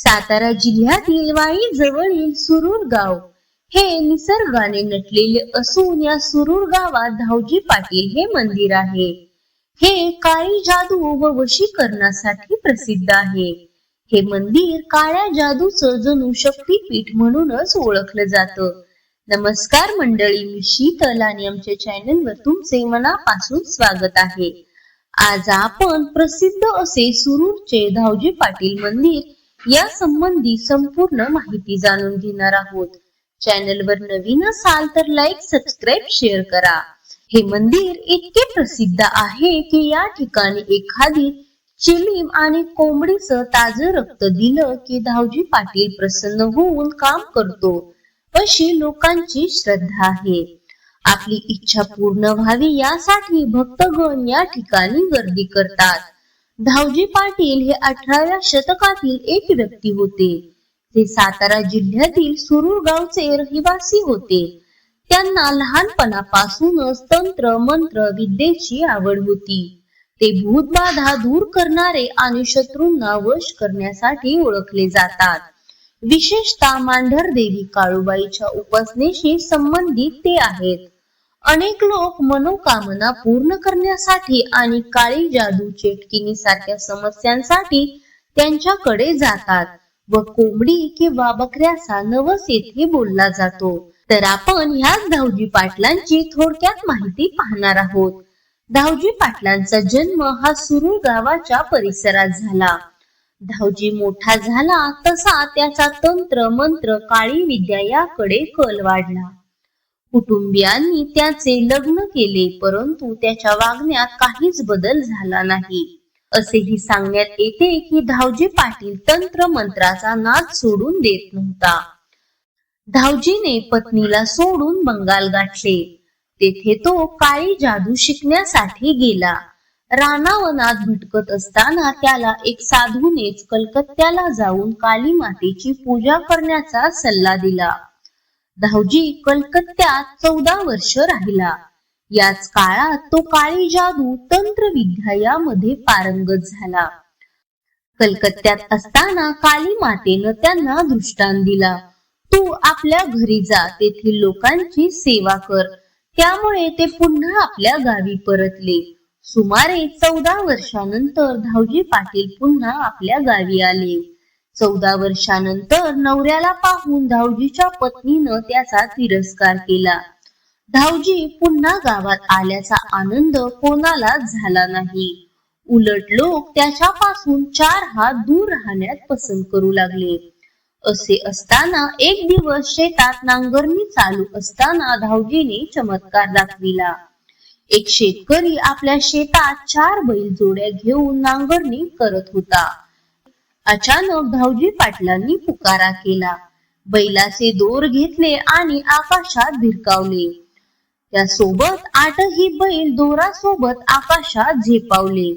सातारा जिल्ह्यातील वाई जवळील सुरूर गाव हे निसर्गाने नटलेले असून या सुरूर गावात धावजी पाटील हे मंदिर आहे. हे काळी जादू व वशीकरणासाठी प्रसिद्ध आहे. हे मंदिर काळ्या जादूचं जणू शक्तीपीठ म्हणूनच ओळखलं जातं. नमस्कार मंडळी मी शीतल आणि आमच्या चॅनल वर तुमचे मनापासून स्वागत आहे. आज आपण प्रसिद्ध असे सुरूरचे धावजी पाटील मंदिर या संबंधी संपूर्ण माहिती जाणून घेणार आहोत. चॅनल वर नवीन असाल तर लाईक सबस्क्राईब शेअर करा. हे मंदिर इतके प्रसिद्ध आहे की या ठिकाणी एखादी चिलीम आणि कोंबडीचं ताजं रक्त दिलं की धावजी पाटील प्रसन्न होऊन काम करतो. अशी लोकांची श्रद्धा आहे. आपली इच्छा पूर्ण व्हावी यासाठी भक्तगण या ठिकाणी गर्दी करतात. धावजी पाटील हे अठराव्या शतकातील एक व्यक्ती होते. ते सातारा जिल्ह्यातील सुरूर गावचे रहिवासी होते. त्यांना लहानपणापासूनच तंत्र मंत्र विद्येची आवड होती. ते भूतबाधा दूर करणारे आणि शत्रूंना वश करण्यासाठी ओळखले जातात. विशेषतः मांढर देवी काळूबाईच्या उपासनेशी संबंधित ते आहेत. अनेक लोक मनोकामना पूर्ण करण्यासाठी आणि काळी जादू चेटकिनी सारख्या समस्यांसाठी त्यांच्याकडे जातात व कोंबडी किंवा बकऱ्याचा नवस येथे बोलला जातो. तर आपण ह्याच धावजी पाटलांची थोडक्यात माहिती पाहणार आहोत. धावजी पाटलांचा जन्म हा सुरू गावाच्या परिसरात झाला. धावजी मोठा झाला तसा त्याचा तंत्र मंत्र काळी विद्या याकडे कल वाढला. कुटुंबियांनी त्याचे लग्न केले परंतु त्याच्या वागण्यात काहीच बदल झाला नाही. असेही सांगण्यात येते की धावजी पाटील तंत्र मंत्राचा नाद सोडून देत नव्हता. धावजीने पत्नीला सोडून बंगाल गाठले. तेथे तो काळी जादू शिकण्यासाठी गेला. रानावनात भटकत असताना त्याला एक साधूनेच कलकत्त्याला जाऊन काली मातेची पूजा करण्याचा सल्ला दिला. धावजी कलकत्त्यात चौदा वर्ष राहिला. याच काळात तो काळी जादू तंत्र विद्या यामध्ये पारंगत झाला. कलकत्त्यात असताना काली मातेनं त्यांना दृष्टांत दिला. तू आपल्या घरी जा तेथील लोकांची सेवा कर. त्यामुळे ते पुन्हा आपल्या गावी परतले. सुमारे चौदा वर्षानंतर धावजी पाटील पुन्हा आपल्या गावी आले. चौदा वर्षानंतर नवऱ्याला पाहून धावजीच्या पत्नीनं त्याचा तिरस्कार केला. धावजी पुन्हा गावात आल्याचा आनंद कोणालाच झाला नाही. उलट लोक त्याच्यापासून चार हात दूर राहण्यात पसंत करू लागले. असे असताना एक दिवस शेतात नांगरणी चालू असताना धावजीने चमत्कार दाखविला. एक शेतकरी आपल्या शेतात चार बैल जोड्या घेऊन नांगरणी करत होता. अचानक धावजी पाटलांनी पुकारा केला. बैलाचे दोर घेतले आणि आकाशात भिरकावले. त्यासोबत आठही बैल दोरासोबत आकाशात झेपावले.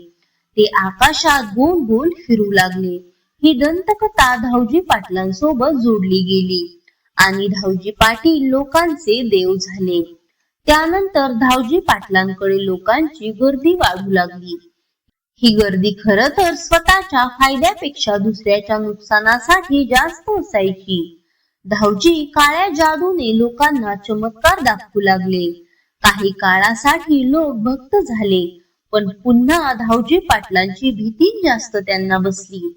ते आकाशात गोल गोल फिरू लागले. ही दंतकथा धावजी पाटलांसोबत जोडली गेली आणि धावजी पाटील लोकांचे देव झाले. त्यानंतर धावजी पाटलांकडे लोकांची गर्दी वाढू लागली. ही गर्दी खर तर स्वतःच्या फायद्यापेक्षा दुसऱ्याच्या नुकसानासाठी जास्त असायची. धावजी काळ्या जादूने लोकांना चमत्कार दाखवू लागले. काही काळासाठी लोक भक्त झाले पण पुन्हा धावजी पाटलांची भीती जास्त त्यांना बसली.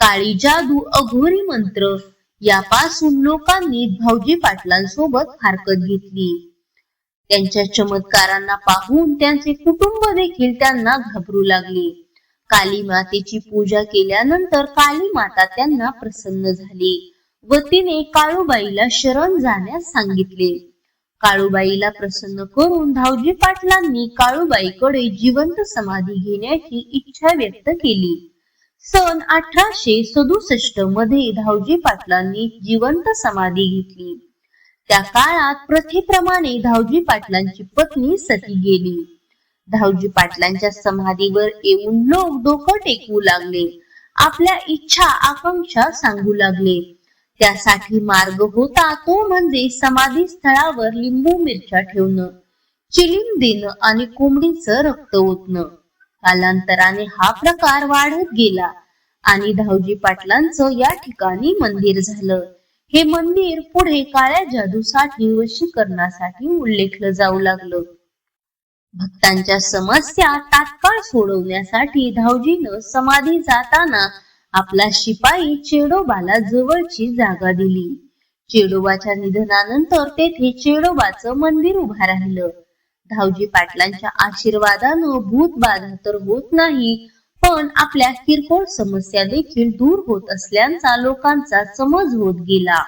काळी जादू अघोरी मंत्र यापासून लोकांनी भाऊजी पाटलांसोबत हरकत घेतली. त्यांच्या चमत्कारांना पाहून त्यांचे कुटुंब देखील त्यांना घाबरू लागले. काली मातेची पूजा केल्यानंतर काली माता त्यांना प्रसन्न झाली व तिने काळूबाईला शरण जाण्यास सांगितले. काळूबाईला प्रसन्न करून धावजी पाटलांनी काळूबाईकडे जिवंत समाधी घेण्याची इच्छा व्यक्त केली. सन अठराशे सदुसष्टमध्ये धावजी पाटलांनी जिवंत समाधी घेतली. त्या काळात प्रथेप्रमाणे धावजी पाटलांची पत्नी सती गेली. धावजी पाटलांच्या समाधीवर येऊन लोक डोकं टेकवू लागले. आपल्या इच्छा आकांक्षा सांगू लागले. त्यासाठी मार्ग होता तो म्हणजे समाधी स्थळावर लिंबू मिरच्या ठेवणं चिलीम देणं आणि कोंबडीचं रक्त ओतणं. कालांतराने हा प्रकार वाढत गेला आणि धावजी पाटलांचं या ठिकाणी मंदिर झालं. हे मंदिर पुढे काळ्या जादूसाठी वशीकरणासाठी उल्लेखलं जाऊ लागलं. भक्तांच्या समस्या तात्काळ सोडवण्यासाठी धावजीनं समाधी जाताना आपला शिपाई चेडोबाला जवळची जागा दिली. चेडोबाच्या निधनानंतर तेथे चेडोबाचं मंदिर उभा राहिलं. धावजी पाटलांच्या आशीर्वादानं भूत बाधा तर होत नाही पण आपल्या किरकोळ समस्या देखील दूर होत असल्याचा लोकांचा समज होत गेला.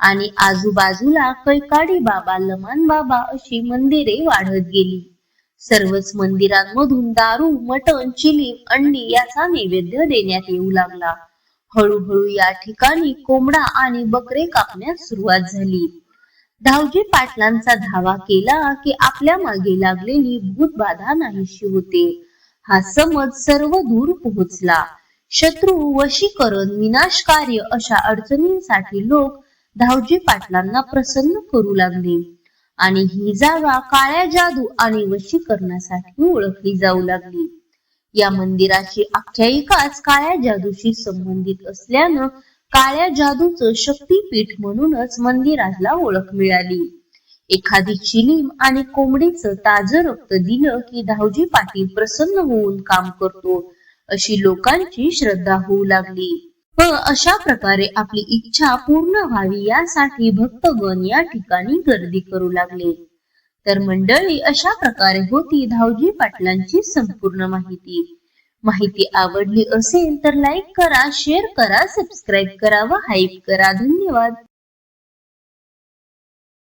आणि आजूबाजूला कैकाडी बाबा लमान बाबा अशी मंदिरे वाढत गेली. सर्वच मंदिरांमधून दारू मटण चिली अंडी याचा नैवेद्य देण्यात येऊ लागला. हळूहळू या ठिकाणी कोंबडा आणि बकरे कापण्यास सुरुवात झाली. धावजी पाटलांचा धावा केला की आपल्या मागे लागलेली भूतबाधा नाहीशी होते. हा समज सर्व दूर पोहोचला. शत्रू वशीकरण विनाशकार्य अशा अडचणींसाठी लोक धावजी पाटलांना प्रसन्न करू लागले. आणि ही जागा काळ्या जादू आणि वशीकरणासाठी ओळखली जाऊ लागली. या मंदिराची आख्यायिकाच काळ्या जादूशी संबंधित असल्यानं काळ्या जादूचं शक्तीपीठ म्हणूनच मंदिराला ओळख मिळाली. एखादी चिलीम आणि कोंबडीचं ताजं रक्त दिलं की धावजी पाटील प्रसन्न होऊन काम करतो अशी लोकांची श्रद्धा होऊ लागली. व अशा प्रकारे आपली इच्छा पूर्ण व्हावी यासाठी भक्तगण या ठिकाणी गर्दी करू लागले. तर मंडळी अशा प्रकारे होती धावजी पाटलांची संपूर्ण माहिती. माहिती आवडली असेल तर लाईक करा शेअर करा सबस्क्राईब करा व हाईप करा. धन्यवाद.